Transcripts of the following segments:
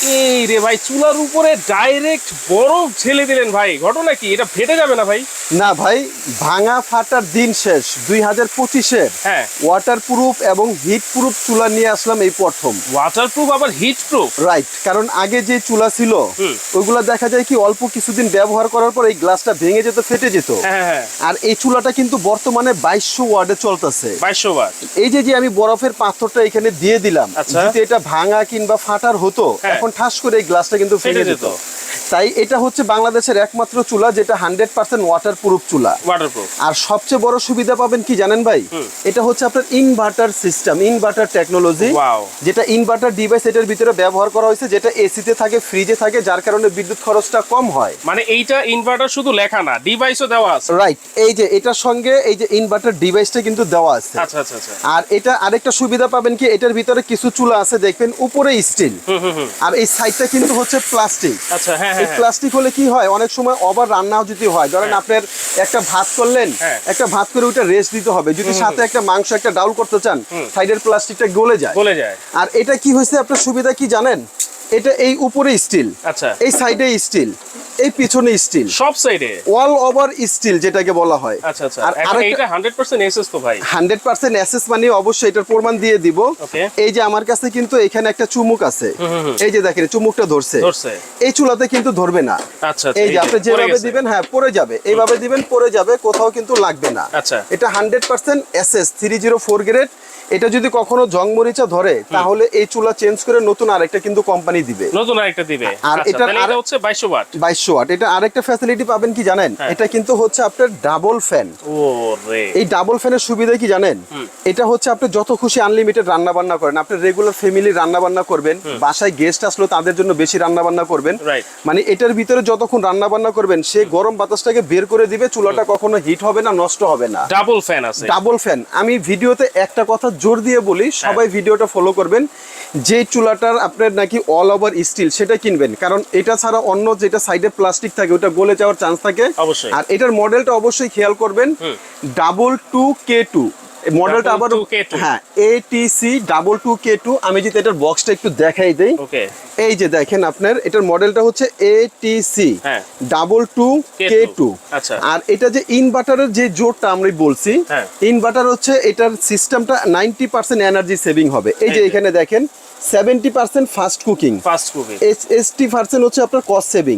এই রে ভাই চুলার উপরে ডাইরেক্ট বরফ ঢেলে দিলেন ভাই। ঘটনা কি? এটা ফেটে যাবে না ভাই? না ভাই ভাঙা ফাটার দিন শেষ দুই হাজার পঁচিশের হ্যাঁ। ওয়াটার প্রুফ এবং হিট প্রুফ চুলা নিয়ে আসলাম এই প্রথম। ওয়াটারপ্রুফ আবার হিট প্রুফ রাইট কারণ আগে যে চুলা ছিল। ওইগুলা দেখা যায় কি অল্প কিছুদিন ব্যবহার করার পর এই গ্লাসটা ভেঙে যেত ফেটে যেত। হ্যাঁ হ্যাঁ আর এই চুলাটা কিন্তু বর্তমানে বাইশশো ওয়ার্ডে চলতেছে। বাইশশো বার এই যে যে আমি বরফের পাথরটা এখানে দিয়ে দিলাম আচ্ছা। এটা ভাঙা কিংবা ফাটার হতো হ্যাঁ। এখন ঠাস করে এই গ্লাসটা কিন্তু ফেটে যেত। তাই এটা হচ্ছে বাংলাদেশের একমাত্র চুলা যেটা হান্ড্রেড পার্সেন্ট ওয়াটার প্রুফ চুলা আর সবচেয়ে বড় সুবিধা পাবেন কি জানেন ভাই? এটা হচ্ছে আপনার ইনভার্টার সিস্টেম ইনভার্টার টেকনোলজি যেটা ইনভার্টার ডিভাইস এটার ভিতরে ব্যবহার করা হয়েছে যেটা এসিতে থাকে ফ্রিজে থাকে যার কারণে বিদ্যুৎ খরচটা কম হয়। মানে এইটা ইনভার্টার শুধু লেখা না ডিভাইসও দেওয়া আছে। রাইট এই যে এটার সঙ্গে এই যে ইনভার্টার ডিভাইসটা কিন্তু দেওয়া আছে। আচ্ছা আচ্ছা আচ্ছা। আর এটা আরেকটা সুবিধা পাবেন কি এটার ভিতরে কিছু চুলা আছে দেখবেন উপরে স্টিল আর এই সাইডটা কিন্তু হচ্ছে প্লাস্টিক। আচ্ছা হ্যাঁ এই হ্যাঁ। হ্যাঁ। প্লাস্টিক হলে কি হয়? অনেক সময় ওভার রান্নাও যদি হয়। ধরেন হ্যাঁ। আপনার একটা ভাত করলেন হ্যাঁ। একটা ভাত করে ওটা রেস্ট দিতে হবে। যদি সাথে একটা মাংস একটা ডাউল করতে চান সাইডের প্লাস্টিকটা গলে যায়। গলে যায়। আর এটা কি হয়েছে? আপনার সুবিধা কি জানেন? এটা এই উপরে স্টিল। আচ্ছা। এই সাইডে স্টিল এই পিছনে স্টিল। সব সাইডে? অল ওভার স্টিল যেটাকে বলা হয়। আচ্ছা আচ্ছা। আর হান্ড্রেড পার্সেন্ট এসএস তো ভাই। হান্ড্রেড পার্সেন্ট অ্যাসেস মানে অবশ্যই এটার প্রমাণ দিয়ে দিব. এই যে আমার কাছে কিন্তু এখানে একটা চুমুক আছে। এই যে দেখেন চুমুকটা ধরছে। ধরছে। এই চুলাতে কিন্তু ধরবে না। আচ্ছা আচ্ছা, এই যে আপনি যেভাবে দিবেন হ্যাঁ পড়ে যাবে। এইভাবে দিবেন পড়ে যাবে কোথাও কিন্তু লাগবে না। আচ্ছা। এটা hundred percent S S three zero four grade এটা যদি কখনো জং মরিচা ধরে তাহলে এই চুলা চেঞ্জ করে নতুন আরেকটা কিন্তু কোম্পানি দিবে। নতুন আরেকটা দিবে। আর আচ্ছা, এটার এটা হচ্ছে বাইশশো ওয়াট। বাইশশো ওয়াট। এটা আরেকটা ফ্যাসিলিটি পাবেন কি জানেন? হ্যাঁ। এটা কিন্তু হচ্ছে আপনার ডাবল ফ্যান ও রে। এই ডাবল ফ্যানের সুবিধা কি জানেন? এটা হচ্ছে আপনি যত খুশি আনলিমিটেড রান্না বান্না করেন। আপনি রেগুলার ফ্যামিলি রান্না বান্না করবেন বাসায় গেস্ট আসলো তাদের জন্য বেশি রান্না বান্না করবেন মানে এটার ভিতরে যতক্ষণ রান্না বান্না করবেন সে গরম বাতাসটাকে বের করে দিবে চুলাটা কখনো হিট হবে না নষ্ট হবে না। ডাবল ফ্যান আছে। ডাবল ফ্যান আমি ভিডিওতে একটা কথা জোর দিয়ে বলি সবাই ভিডিওটা ফলো করবেন। যে চুলাটার আপনার নাকি অল ওভার স্টিল সেটা কিনবেন। কারণ এটা ছাড়া অন্য যেটা সাইডে প্লাস্টিক থাকে ওটা গলে যাওয়ার চান্স থাকে। আর এটার মডেলটা অবশ্যই খেয়াল করবেন। ডাবল টু কে টু মডেলটা আবার হ্যাঁ ATC double two K two আমি যদি এটার বক্সটা একটু দেখাই দেই এই যে দেখেন আপনার এটার মডেলটা হচ্ছে এটিসি হ্যাঁ। Double two K two. আর এটা যে ইনভার্টারের যে জোরটা আমরা বলছি হ্যাঁ। ইনভার্টার হচ্ছে এটার সিস্টেমটা নাইনটি পার্সেন্ট এনার্জি সেভিং হবে এই যে। এখানে দেখেন seventy percent fast cooking. Fast cooking. ST percent হচ্ছে আপনার কস্ট সেভিং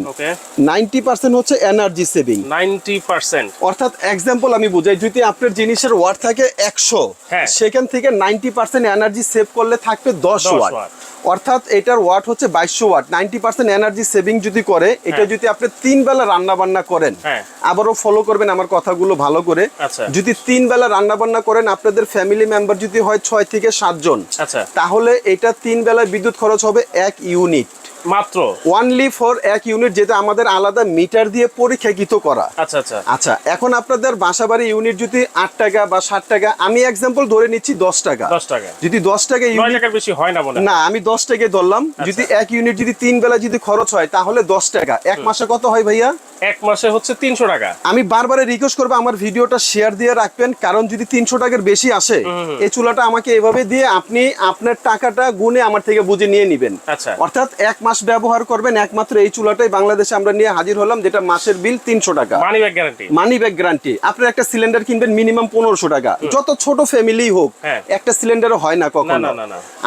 নাইনটি পার্সেন্ট হচ্ছে এনার্জি সেভিং নাইনটি পার্সেন্ট। অর্থাৎ এক্সাম্পল আমি বুঝাই যদি আপনার জিনিসের ওয়াট থাকে একশো হ্যাঁ। সেখান থেকে নাইনটি পার্সেন্ট এনার্জি সেভ করলে থাকবে দশ 10 ওয়াট ওয়াট। অর্থাৎ এটার ওয়াট হচ্ছে বাইশশো watt ninety percent energy saving যদি করে এটা হ্যাঁ। যদি আপনি তিন বেলা রান্না বান্না করেন হ্যাঁ। আবারও ফলো করবেন আমার কথাগুলো ভালো করে আচ্ছা। যদি তিন বেলা রান্না বান্না করেন আপনাদের ফ্যামিলি মেম্বার যদি হয় ছয় থেকে সাতজন আচ্ছা তাহলে এটা তিন বেলা বিদ্যুৎ খরচ হবে এক ইউনিট মাত্র? ওয়ানলি ফর এক ইউনিট যেটা আমাদের আলাদা মিটার দিয়ে পরীক্ষাকৃত করা। আচ্ছা আচ্ছা। আচ্ছা এখন আপনাদের বাসাবাড়ি ইউনিট যদি আট টাকা বা ষাট টাকা আমি এক্সাম্পল ধরে নিচ্ছি দশ টাকা। দশ টাকা। যদি দশ টাকা ইউনিট বেশি হয় না না আমি দশ টাকা ধরলাম। যদি এক ইউনিট যদি তিন বেলা যদি খরচ হয় তাহলে দশ টাকা। এক মাসে কত হয় ভাইয়া? এক মাসে হচ্ছে তিনশো টাকা। আমি বারবারে রিকোয়েস্ট করব আমার ভিডিওটা শেয়ার দিয়ে রাখবেন কারণ যদি তিনশো টাকার বেশি আসে এই চুলাটা আমাকে এভাবে দিয়ে আপনি আপনার টাকাটা গুনে আমার থেকে বুঝে নিয়ে নিবেন। আচ্ছা। অর্থাৎ এক মাস ব্যবহার করবেন একমাত্র এই চুলাটাই বাংলাদেশে আমরা নিয়ে হাজির হলাম যেটা মাসের বিল তিনশো টাকা। Money back guarantee money back guarantee আপনার একটা সিলিন্ডার কিনবেন মিনিমাম পনেরোশো টাকা। যত ছোট ফ্যামিলি হোক হ্যাঁ। একটা সিলিন্ডারও হয় না কখনো।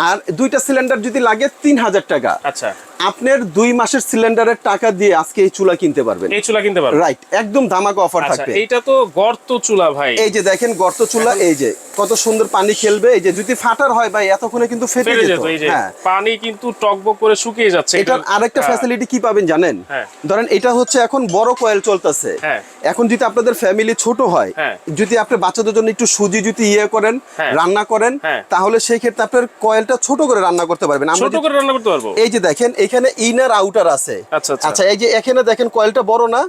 আর দুইটা সিলিন্ডার যদি লাগে তিন হাজার টাকা। আচ্ছা। আপনার দুই মাসের সিলিন্ডারের টাকা দিয়ে আজকে এই চুলা কিনতে পারবেন। এই চুলা কিনতে পারব রাইট একদম ধামাকা অফার আচ্ছা থাকবে। এইটা তো গর্ত চুলা ভাই। এই যে দেখেন গর্ত চুলা এই যে কত সুন্দর পানি খেলবে। এই যে যদি ফাটার হয় ভাই এতক্ষণে কিন্তু ফেটে যেত। হ্যাঁ। পানি কিন্তু টকবক করে শুকিয়ে যাচ্ছে। এটার আরেকটা। ফ্যাসিলিটি কি পাবেন জানেন হ্যাঁ। ধরেন এটা হচ্ছে এখন বড় কয়েল চলতেছে হ্যাঁ। এখন যদি আপনাদের ফ্যামিলি ছোট হয় হ্যাঁ। যদি আপনি বাচ্চাদের জন্য একটু সুজি যদি ইয়ে করেন। রান্না করেন। তাহলে সেই ক্ষেত্রে আপনার কয়েলটা ছোট করে রান্না করতে পারবেন আমরা ছোট করে রান্না করতে পারব এই যে দেখেন এখানে ইনার আউটার আছে আচ্ছা, আচ্ছা। আচ্ছা এই যে এখানে দেখেন কয়েলটা বড় না।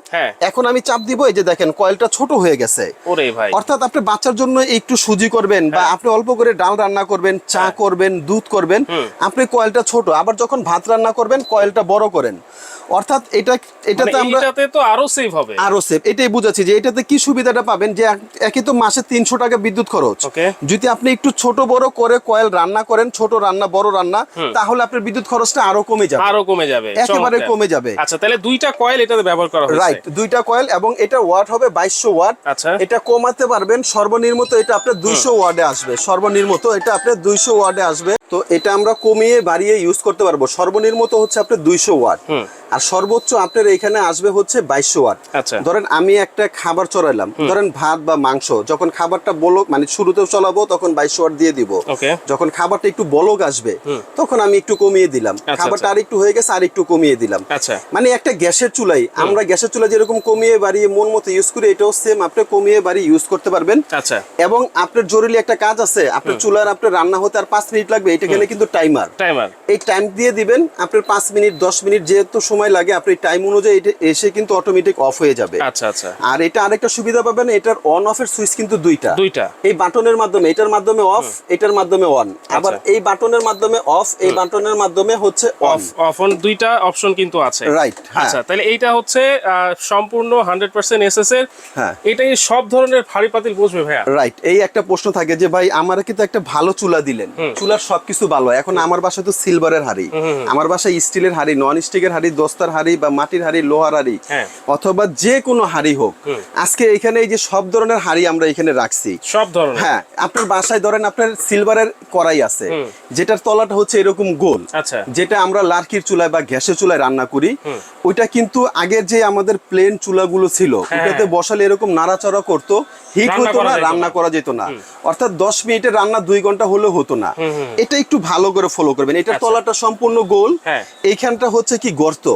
এখন আমি চাপ দিব এই যে দেখেন কয়েলটা ছোট হয়ে গেছে ওরে ভাই অর্থাৎ আপনি বাচ্চার জন্য একটু সুজি করবেন বা। আপনি অল্প করে ডাল রান্না করবেন চা। করবেন দুধ করবেন আপনি কয়েলটা ছোট আবার যখন ভাত রান্না করবেন কয়েলটা বড় করেন। অর্থাৎ এটা মানে এটাতে আমরা এইটাতে তো আরও সেভ হবে। আরও সেফ এটাই বুঝাচ্ছি যে এটাতে কি সুবিধাটা পাবেন? যে এক- একে তো মাসে তিনশো টাকা বিদ্যুৎ খরচ। যদি আপনি একটু ছোট বড় করে কয়েল রান্না করেন ছোট রান্না বড় রান্না তাহলে আপনার বিদ্যুৎ খরচটা আরও কমে যাবে। আরও কমে যাবে। একেবারে কমে যাবে। আচ্ছা তাহলে দুইটা কয়েল এটাতে ব্যবহার করা হয়েছে। রাইট দুইটা কয়েল এবং এটা ওয়াট হবে বাইশশো ওয়াট। আচ্ছা। এটা কমাতে পারবেন সর্বনিম্ন তো এটা আপনার দুইশো ওয়ার্ডে আসবে। সর্বনিম্ন তো এটা আপনার দুইশো ওয়ার্ডে আসবে। তো এটা আমরা কমিয়ে বাড়িয়ে ইউজ করতে পারব। সর্বনিম্ন তো হচ্ছে আপনার দুইশো ওয়াট। হুম। আর সর্বোচ্চ আপনার এখানে আসবে হচ্ছে বাইশশো ওয়াট। আচ্ছা। ধরেন আমি একটা খাবার চড়াইলাম। ধরেন ভাত বা মাংস যখন খাবারটা বলক মানে শুরুতেও চলাবো তখন বাইশশো ওয়াট দিয়ে দিব। যখন খাবারটা একটু বলক আসবে তখন আমি একটু কমিয়ে দিলাম। আচ্ছা, খাবারটা আচ্ছা। আর একটু হয়ে গেছে আর একটু কমিয়ে দিলাম। আচ্ছা। মানে একটা গ্যাসের চুলাই আমরা গ্যাসের চুলা যেরকম কমিয়ে বাড়িয়ে মন মতো ইউজ করি এটাও সেম আপনি কমিয়ে বাড়িয়ে ইউজ করতে পারবেন। আচ্ছা। এবং আপনার জরুরি একটা কাজ আছে আপনার চুলার আপনার রান্না হতে আর পাঁচ মিনিট লাগবে এটা কিন্তু টাইমার টাইমার এই টাইম দিয়ে দিবেন আপনার পাঁচ মিনিট দশ মিনিট যেহেতু সময় লাগে আপনি টাইম অনুযায়ী এটা এসে কিন্তু অটোমেটিক অফ হয়ে যাবে। আচ্ছা আচ্ছা। আর এটা আরেকটা সুবিধা পাবেন এটার অন অফ এর সুইচ কিন্তু দুইটা। দুইটা। এই বাটনের মাধ্যমে এটার মাধ্যমে অফ এটার মাধ্যমে অন আবার আচ্ছা। এই বাটনের মাধ্যমে অফ এই বাটনের মাধ্যমে হচ্ছে অফ অফ অন দুইটা অপশন কিন্তু আছে। Right, হ্যাঁ। আচ্ছা তাহলে এইটা হচ্ছে সম্পূর্ণ হান্ড্রেড পার্সেন্ট এসএস এর। হ্যাঁ। এটাই সব ধরনের ভারী পাতিল বুঝবে ভাইয়া। রাইট এই একটা প্রশ্ন থাকে যে ভাই আমার কিন্তু একটা ভালো চুলা দিলেন। চুলার সবকিছু ভালো। এখন আমার বাসায় তো সিলভারের হাড়ি। আমার বাসায় স্টিলের হাড়ি নন স্টিকের হাড়ি দস্তার হাড়ি বা মাটির হাড়ি লোহার হাড়ি হ্যাঁ। অথবা যে কোনো হাড়ি হোক আজকে এখানে এই যে সব ধরনের হাড়ি আমরা এখানে রাখছি। সব ধরনের। হ্যাঁ আপনার বাসায় ধরেন আপনার সিলভারের কড়াই আছে যেটার তলাটা হচ্ছে এরকম গোল আচ্ছা। যেটা আমরা লার্কির চুলায় বা গ্যাসের চুলায় রান্না করি। ওইটা কিন্তু আগের যে আমাদের প্লেন চুলাগুলো ছিল হ্যাঁ। ওটাতে বসালে এরকম নাড়াচড়া করতো হিট হতো না রান্না করা যেত না। অর্থাৎ দশ মিনিটের রান্না দুই ঘণ্টা হলেও হতো না। এটা একটু ভালো করে ফলো করবেন। এটার তলাটা সম্পূর্ণ গোল। আচ্ছা। হ্যাঁ। এইখানটা হচ্ছে কি গর্ত।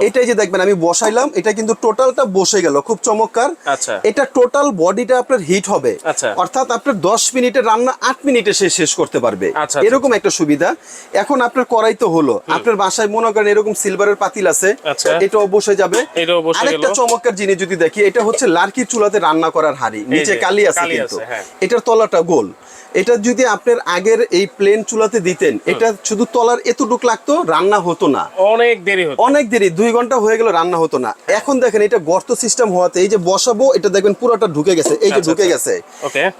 এটাই যে দেখবেন আমি বসাইলাম এটা কিন্তু টোটালটা বসে গেল খুব চমৎকার। আচ্ছা। এটা টোটাল বডিটা আপনার হিট হবে। আচ্ছা। অর্থাৎ আপনার দশ মিনিটের রান্না আট মিনিটে সে শেষ করতে পারবে। আচ্ছা, এরকম একটা সুবিধা। এখন আপনার করাই তো হলো। আপনার বাসায় মনে করেন এরকম সিলভারের পাতিল আছে। আচ্ছা। এটাও বসে যাবে। এটাও বসে আরেকটা চমৎকার জিনিস যদি দেখি এটা হচ্ছে লার্কি চুলাতে রান্না করার হাড়ি। নিচে কালি আছে কিন্তু। হ্যাঁ। এটার তলাটা গোল। এটা যদি আপনার আগের এই প্লেন চুলাতে দিতেন এটা শুধু তলার এতটুক লাগতো রান্না হতো না। অনেক দেরি হতো। অনেক দেরি দুই ঘণ্টা হয়ে গেল রান্না হতো না। এখন দেখেন এটা গর্ত সিস্টেম হওয়াতে এই যে বসাবো এটা দেখবেন পুরোটা ঢুকে গেছে এই যে আচ্ছা, ঢুকে আচ্ছা। গেছে।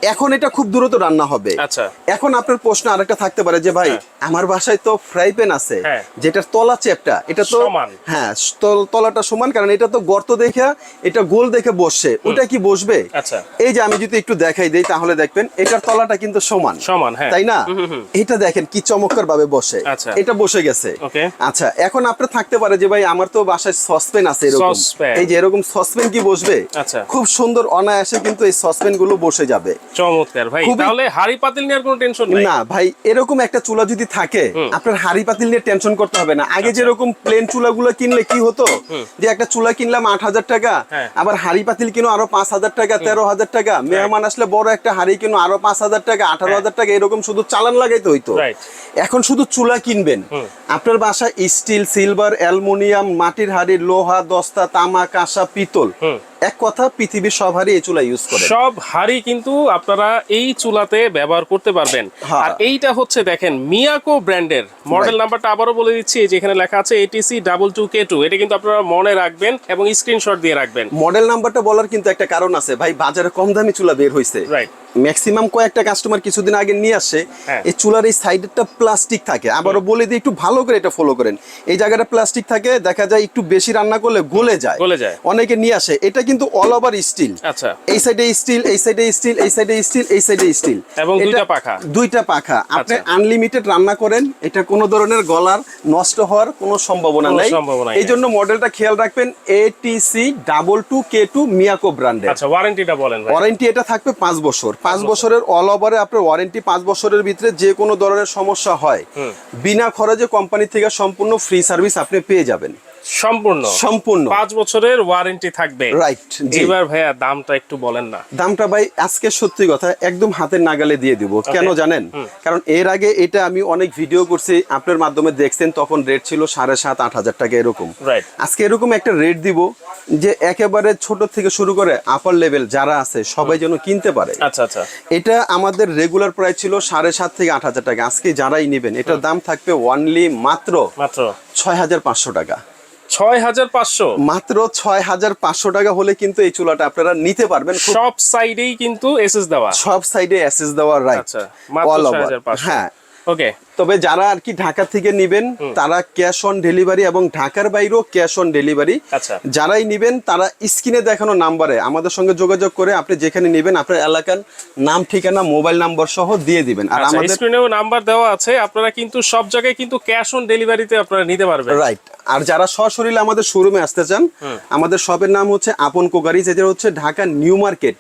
এখন এটা খুব দ্রুত রান্না হবে। আচ্ছা। এখন আপনার প্রশ্ন আরেকটা থাকতে পারে যে ভাই আমার বাসায় তো ফ্রাই প্যান আছে হ্যাঁ। যেটার তলা চেপটা এটা তো হ্যাঁ তল- তলাটা সমান কারণ এটা তো গর্ত দেখে এটা গোল দেখে বসছে। ওটা কি বসবে? আচ্ছা। এই যে আমি যদি একটু দেখাই দেই তাহলে দেখবেন এটার তলাটা কিন্তু সমান। সমান হ্যাঁ। তাই না? এটা দেখেন কি চমৎকার ভাবে বসে। আচ্ছা। এটা বসে গেছে. আচ্ছা এখন আপনার থাকতে পারে যে ভাই আমার তো বাসায় সসপেন আছে এরকম। এই যে এরকম সসপেন কি বসবে? আচ্ছা। খুব সুন্দর অনায়াসে কিন্তু এই সসপেনগুলো বসে যাবে। চমৎকার ভাই। তাহলে হাড়ি পাতিল নেওয়ার কোনো টেনশন নাই। না ভাই এরকম একটা চুলা যদি থাকে আপনার হাড়ি পাতিল নিয়ে টেনশন করতে হবে না। আচ্ছা। আগে যেরকম প্লেন চুলাগুলো কিনলে কি হতো? যে একটা চুলা কিনলাম আট হাজার টাকা হ্যাঁ। আবার হাড়ি পাতিল কিনো আরও পাঁচ হাজার টাকা তেরো হাজার টাকা। মেহমান আসলে বড় একটা হাড়ি কিনো আরও পাঁচ হাজার টাকা আঠারো হাজার টাকা এরকম শুধু চালান লাগাইতে হইতো. এখন শুধু চুলা কিনবেন। আপনার বাসায় স্টিল সিলভার অ্যালমোনিয়াম মাটির হাড়ি লোহা দস্তা তামা কাঁসা পিতল। এক কথা পৃথিবীর সব হাড়ি এই চুলা ইউজ করে সব হাড়ি কিন্তু আপনারা এই চুলাতে ব্যবহার করতে পারবেন। হ্যাঁ। আর এইটা হচ্ছে দেখেন মিয়াকো ব্র্যান্ডের মডেল নাম্বারটা আবারও বলে দিচ্ছি এই যে এখানে লেখা আছে ATC double two K two এটা কিন্তু আপনারা মনে রাখবেন এবং স্ক্রিনশট দিয়ে রাখবেন। মডেল নাম্বারটা বলার কিন্তু একটা কারণ আছে। ভাই বাজারে কম দামি চুলা বের হয়েছে Right. ম্যাক্সিমাম কয়েকটা কাস্টমার কিছুদিন আগে নিয়ে আসে হ্যাঁ। এই চুলার এই সাইডেরটা প্লাস্টিক থাকে। আবারও বলে দিই একটু ভালো করে এটা ফলো করেন। এই জায়গাটা প্লাস্টিক থাকে দেখা যায় একটু বেশি রান্না করলে গলে যায়। গলে যায়। অনেকে নিয়ে আসে। এটা কিন্তু অল ওভার স্টিল আচ্ছা। এই সাইডে স্টিল এই সাইডে স্টিল এই সাইডে স্টিল এই সাইডে স্টিল এবং দুইটা পাখা। দুইটা পাখা। আপনি আচ্ছা। আনলিমিটেড রান্না করেন এটা কোনো ধরনের গলার নষ্ট হওয়ার কোনো সম্ভাবনা নাই। এই। জন্য মডেলটা খেয়াল রাখবেন ATC double two K two Miyako ব্র্যান্ডের আচ্ছা ওয়ারেন্টিটা বলেন ভাই। ওয়ারেন্টি এটা থাকবে পাঁচ বছর। পাঁচ বছরের অল ওভারে আপনার ওয়ারেন্টি পাঁচ বছরের ভিতরে যে কোনো ধরনের সমস্যা হয় বিনা খরচে কোম্পানি থেকে সম্পূর্ণ ফ্রি সার্ভিস আপনি পেয়ে যাবেন। সম্পূর্ণ। সম্পূর্ণ। পাঁচ বছরের ওয়ারেন্টি থাকবে। রাইট এবার ভাইয়া দামটা একটু বলেন না। দামটা ভাই আজকে সত্যি কথা একদম হাতের নাগালে দিয়ে দিব। কেন জানেন? কারণ এর আগে এটা আমি অনেক ভিডিও করছি আপনার মাধ্যমে দেখছেন তখন রেট ছিল সাড়ে সাত আট হাজার টাকা এরকম। আজকে এরকম একটা রেট দিব যে একেবারে ছোট থেকে শুরু করে আপার লেভেল যারা আছে সবাই যেন কিনতে পারে। আচ্ছা আচ্ছা। এটা আমাদের রেগুলার প্রাইস ছিল সাড়ে সাত থেকে আট হাজার টাকা। আজকে যারাই নেবেন এটার দাম থাকবে ওয়ানলি মাত্র মাত্র। ছয় হাজার পাঁচশো টাকা। ছয় হাজার পাঁচশো। মাত্র ছয় হাজার পাঁচশো টাকা হলে কিন্তু এই চুলাটা আপনারা নিতে পারবেন। সব সাইডেই কিন্তু এসএস দেওয়া। সব সাইডে এসএস রাইট আচ্ছা ওভার হ্যাঁ। ওকে তবে যারা আর কি ঢাকা থেকে নিবেন তারা ক্যাশ অন ডেলিভারি এবং ঢাকার বাইরেও ক্যাশ অন ডেলিভারি। আচ্ছা। যারাই নিবেন তারা স্ক্রিনে দেখানো নাম্বারে আমাদের সঙ্গে যোগাযোগ করে আপনি যেখানে নিবেন আপনার এলাকার নাম ঠিকানা মোবাইল নাম্বার সহ দিয়ে দিবেন। আর আচ্ছা আমাদের স্ক্রিনেও নাম্বার দেওয়া আছে আপনারা কিন্তু সব জায়গায় কিন্তু ক্যাশ অন ডেলিভারিতে আপনারা নিতে পারবেন। রাইট আর যারা সশরীরে আমাদের শোরুমে আসতে চান আমাদের শপের নাম হচ্ছে আপন কোকারি যেটা হচ্ছে Dhaka new market.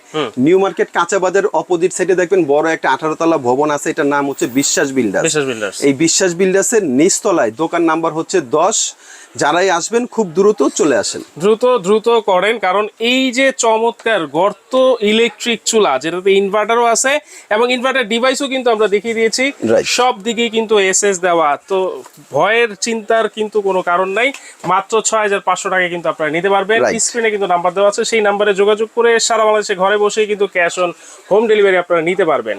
New market কাঁচা বাজার অপোজিট সাইডে দেখবেন বড় একটা আঠারো তলা ভবন আছে এটার নাম হচ্ছে বিশ্বাস বিল্ডার বিশেষ বিল্ডার্স এই বিশ্বাস বিল্ডার্সের নিচতলায় দোকান নাম্বার হচ্ছে দশ। যারাই আসবেন খুব দ্রুত চলে আসেন। দ্রুত দ্রুত করেন কারণ এই যে চমৎকার গর্ত ইলেকট্রিক চুলা যেটাতে ইনভার্টারও আছে এবং ইনভার্টার ডিভাইসও কিন্তু আমরা দেখিয়ে দিয়েছি সব দিকেই কিন্তু এসএস দেওয়া। তো ভয়ের চিন্তার কিন্তু কোনো কারণ নাই মাত্র ছয় হাজার পাঁচশো টাকা কিন্তু আপনারা নিতে পারবেন। স্ক্রিনে কিন্তু নাম্বার দেওয়া আছে সেই নাম্বারে যোগাযোগ করে সারা বাংলাদেশে ঘরে বসেই কিন্তু ক্যাশ অন হোম ডেলিভারি আপনারা নিতে পারবেন।